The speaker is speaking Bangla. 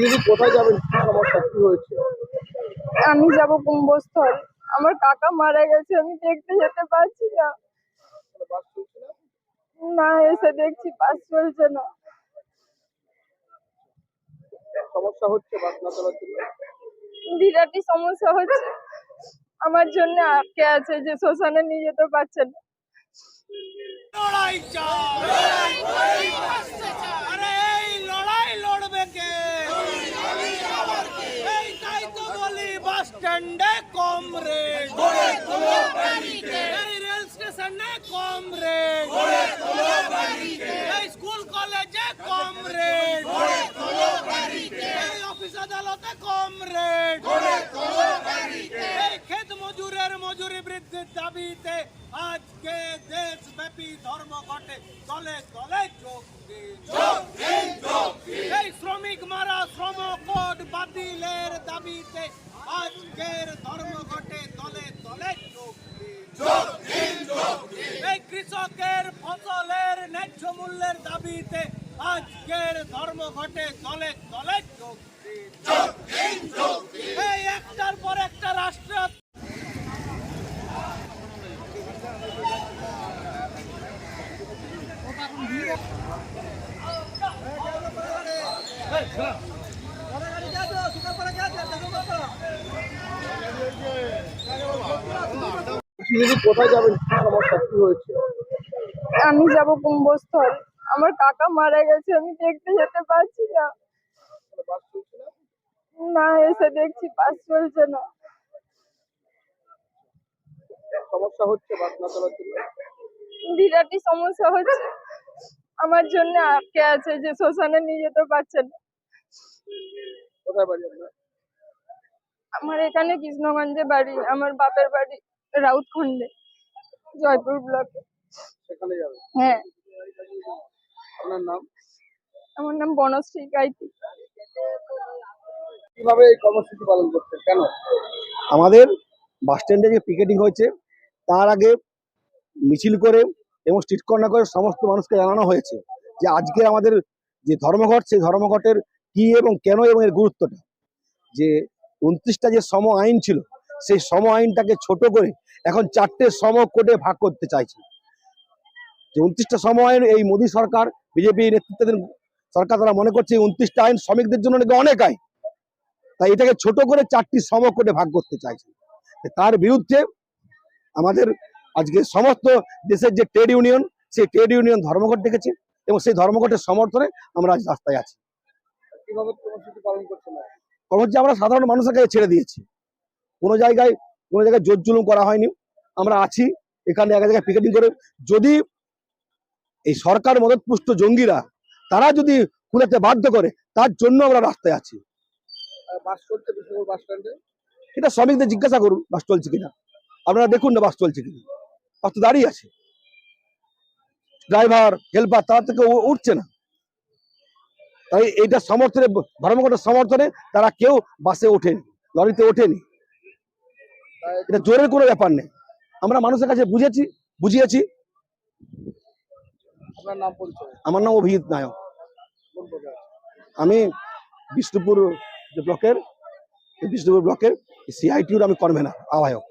দিদি কোথায় যাবেন কি সমস্যা কি হয়েছে আমি যাব কুম্ভস্থল। আমার কাকা মারা গেছে আমি দেখতে যেতে পারছি না। না না এসে দেখছি বাস চলছে না। সমস্যা হচ্ছে বাস না চলার জন্য? বিরাটই সমস্যা হচ্ছে। আমার জন্য আটকে আছে যে শ্মশানে নিয়ে যেতে পারছে না। আদালতে কম রেট। এই মজুরের মজুরি বৃদ্ধির দাবিতে আজকে দেশব্যাপী ধর্মঘটে দলে দলে যোগ দিন। এই শ্রমিক মারা শ্রম কোড বাতিলের দাবিতে আজকের ধর্মঘটে দলে দলে যোগ দিন এই কৃষকের ফসলের ন্যায্য মূল্যের দাবিতে আজকের ধর্মঘটে দলে দলে যোগ দিন। এই একটার পর একটা রাষ্ট্র কোথায় যাবেন? কি সমস্যা কি হয়েছে আমি যাব কুম্ভস্থল। আমার কাকা মারা গেছে আমি দেখতে যেতে পারছি না। না এসে দেখছি বাস চলছে না। সমস্যা হচ্ছে বাস না চলার জন্য? বিরাটই সমস্যা হচ্ছে। আমার জন্য আটকে আছে যে শ্মশানে নিয়ে যেতে পারছে না। কোথায় বাড়ি আপনার? আমার এখানে কৃষ্ণগঞ্জে বাড়ি আমার বাপের বাড়ি রাউতখন্ডে জয়পুর ব্লকে। সেখানে যাবেন? হ্যাঁ। আপনার নাম। আমার নাম বনশ্রী গাইতি কীভাবে এই কর্মসূচি পালন করছেন? কেন? আমাদের বাস স্ট্যান্ডে যে পিকেটিং হয়েছে তার আগে মিছিল করে এবং স্ট্রিট কর্নার করে সমস্ত মানুষকে জানানো হয়েছে যে আজকে আমাদের যে ধর্মঘট সেই ধর্মঘটের কি এবং কেন এবং এর গুরুত্বটা। যে উনত্রিশটা যে সম আইন ছিল সেই সম আইনটাকে ছোট করে এখন চারটে সম কোডে ভাগ করতে চাইছে। যে উনত্রিশটা সম আইন এই মোদী সরকার বিজেপি নেতৃত্বাধীন সরকার তারা মনে করছে উনত্রিশটা আইন শ্রমিকদের জন্য নাকি অনেক আইন। তাই এটাকে ছোট করে চারটি সম কোডে ভাগ করতে চাইছে। তার বিরুদ্ধে আমাদের আজকে সমস্ত দেশের যে ট্রেড ইউনিয়ন সেই ট্রেড ইউনিয়ন ধর্মঘট ডেকেছে এবং সেই ধর্মঘটের সমর্থনে আমরা আজ রাস্তায় আছি। কর্মসূচি আমরা সাধারণ মানুষের কাছে ছেড়ে দিয়েছি। কোনো জায়গায় কোনো জায়গায় জোর জুলুম করা হয়নি। আমরা আছি এখানে এক জায়গায় পিকেটিং করে। যদি এই সরকার মদতপুষ্ট জঙ্গিরা তারা যদি খুলেতে বাধ্য করে তার জন্য আমরা রাস্তায় আছি। এটা শ্রমিকদের জিজ্ঞাসা করুন বাস চলছে কিনা। আপনারা দেখুন না বাস চলছে কিনা। বাস তো দাঁড়িয়ে আছে। ড্রাইভার হেল্পার তারা থেকে উঠছে না। তাই এইটা সমর্থনে ধর্মঘটের সমর্থনে তারা কেউ বাসে ওঠেনি লরিতে ওঠেনি। এটা জোরের কোনো ব্যাপার নেই। আমরা মানুষের কাছে বুঝেছি বুঝিয়েছি। আপনার নাম পরিচয়? আমার নাম অভিজিৎ নায়ক। আমি বিষ্ণুপুর যে ব্লকের বিষ্ণুপুর ব্লকের সিআইটিউর আমি কনভেনার আহ্বায়ক।